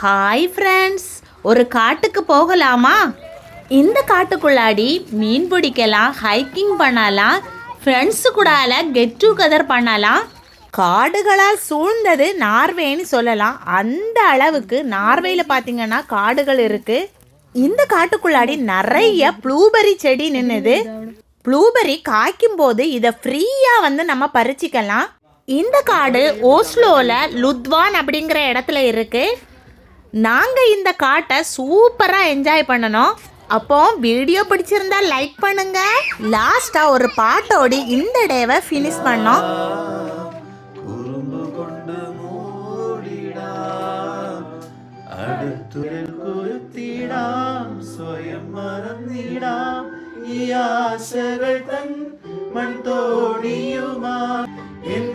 Hi friends ஒரு காட்டுக்கு போகலாமா? இந்த காட்டுக்குள்ளாடி மீன் பிடிக்கலாம் ஹைக்கிங் பண்ணலாம் ஃப்ரெண்ட்ஸு கூடால கெட் டுகெதர் பண்ணலாம். காடுகளால் சூழ்ந்தது நார்வேன்னு சொல்லலாம். அந்த அளவுக்கு நார்வேயில் பார்த்தீங்கன்னா காடுகள் இருக்குது இந்த காட்டுக்குள்ளாடி நிறைய ப்ளூபெரி செடி நின்னுது. ப்ளூபெரி காய்க்கும் போது இதை ஃப்ரீயாக வந்து நம்ம பறிச்சிக்கலாம். இந்த காடு ஓஸ்லோவில் லுத்வான் அப்படிங்கிற இடத்துல இருக்குது நாங்கள் இந்த காட்டை சூப்பராக என்ஜாய் பண்ணணும். அப்போ வீடியோ பிடிச்சிருந்தா லைக் பண்ணுங்க. லாஸ்டா ஒரு பாட்டோடி இந்த டேவை ஃபினிஷ் பண்ணோம். மண் தோணியுமா என்